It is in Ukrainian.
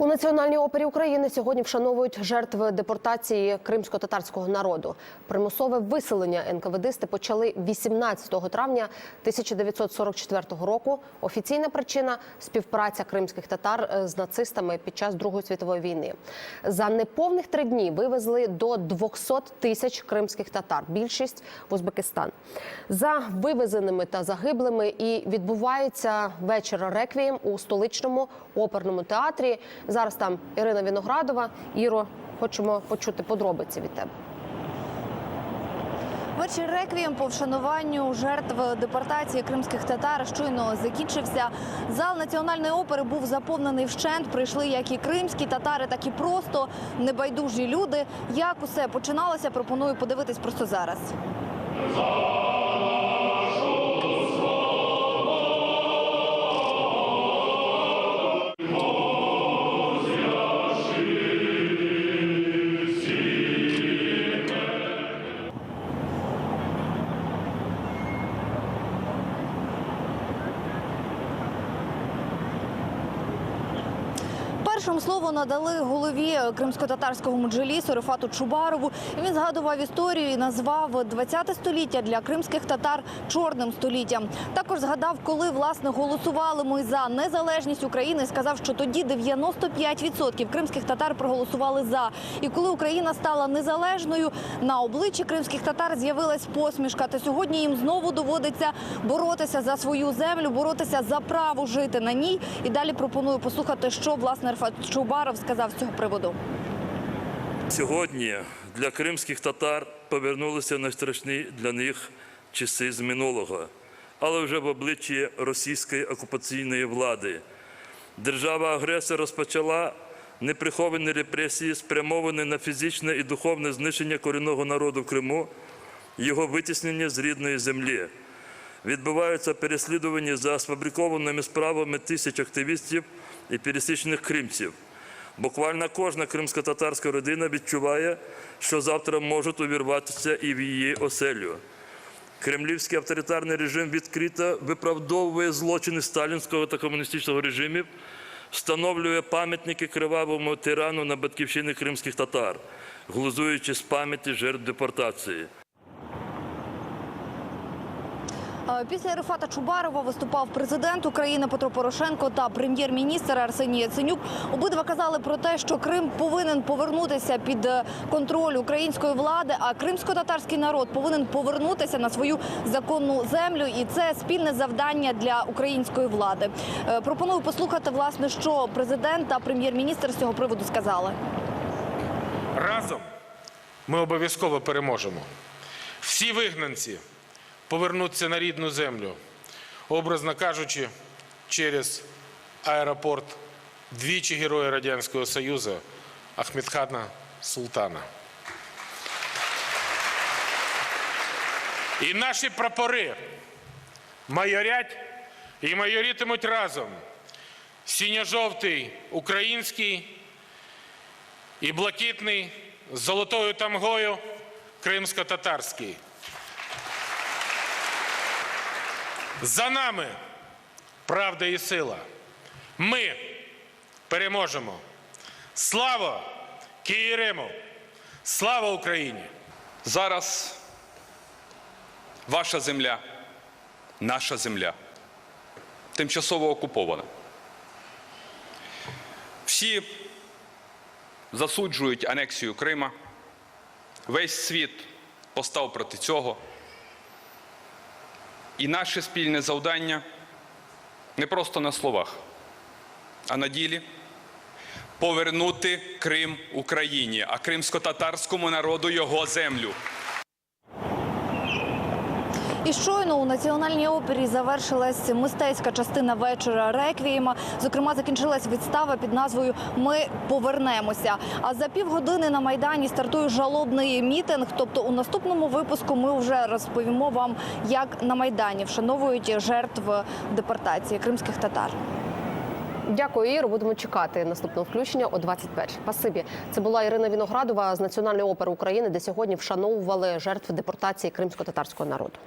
У Національній опері України сьогодні вшановують жертви депортації кримсько-татарського народу. Примусове виселення НКВДсти почали 18 травня 1944 року. Офіційна причина співпраця кримських татар е, з нацистами під час Другої світової війни. За неповних три дні вивезли до 200 тисяч кримських татар. Більшість в Узбекистан. За вивезеними та загиблими і відбувається вечір реквієм у столичному оперному театрі. Зараз там Ірина Віноградова. Іро, хочемо почути подробиці від тебе. Вечір реквієм по вшануванню жертв депортації кримських татар щойно закінчився. Зал національної опери був заповнений вщент. Прийшли як і кримські татари, так і просто небайдужі люди. Як усе починалося, пропоную подивитись просто зараз. Першим слово надали голові кримсько-татарського меджлісу Рифату Чубарову. Він згадував історію і назвав 20 століття для кримських татар чорним століттям. Також згадав, коли власне голосували ми за незалежність України. Сказав, що тоді 95% кримських татар проголосували за. І коли Україна стала незалежною, на обличчі кримських татар з'явилась посмішка. Та сьогодні їм знову доводиться боротися за свою землю, боротися за право жити на ній. І далі пропоную послухати, що власне Рифат Чубаров сказав з цього приводу. Сьогодні для кримських татар повернулися найстрашні для них часи з минулого, але вже в обличчі російської окупаційної влади. Держава-агресор розпочала неприховані репресії, спрямовані на фізичне і духовне знищення корінного народу Криму, його витіснення з рідної землі. Відбуваються переслідування за сфабрикованими справами тисяч активістів і пересічних кримців. Буквально кожна кримсько-татарська родина відчуває, що завтра можуть увірватися і в її оселю. Кремлівський авторитарний режим відкрито виправдовує злочини сталінського та комуністичного режимів, встановлює пам'ятники кривавому тирану на батьківщині кримських татар, глузуючи з пам'яті жертв депортації. Після Рифата Чубарова виступав президент України Петро Порошенко та прем'єр-міністр Арсеній Яценюк. Обидва казали про те, що Крим повинен повернутися під е, контроль української влади, а кримсько-татарський народ повинен повернутися на свою законну землю, і це спільне завдання для української влади. Е, Пропоную послухати власне, що президент та прем'єр-міністр з цього приводу сказали. Разом ми обов'язково переможемо. Всі вигнанці повернуться на рідну землю, образно кажучи, через аеропорт двічі героя Радянського Союзу Ахмедхана Султана. І наші прапори майорять і майорітимуть разом. Синьо-жовтий український і блакитний з золотою тамгою кримсько-татарський. За нами правда і сила. Ми переможемо. Слава Києриму! Слава Україні! Зараз ваша земля, наша земля, тимчасово окупована. Всі засуджують анексію Крима. Весь світ постав проти цього. І наше спільне завдання не просто на словах, а на ділі повернути Крим Україні, а кримсько-татарському народу його землю. І щойно у національній опері завершилась мистецька частина вечора реквієма. Зокрема, закінчилась відстава під назвою Ми повернемося. А за півгодини на майдані стартує жалобний мітинг. Тобто, у наступному випуску ми вже розповімо вам, як на майдані вшановують жертв депортації кримських татар. Дякую, Іро. Будемо чекати наступного включення о 21 Спасибі. Це була Ірина Віноградова з Національної опери України, де сьогодні вшановували жертв депортації кримсько-татарського народу.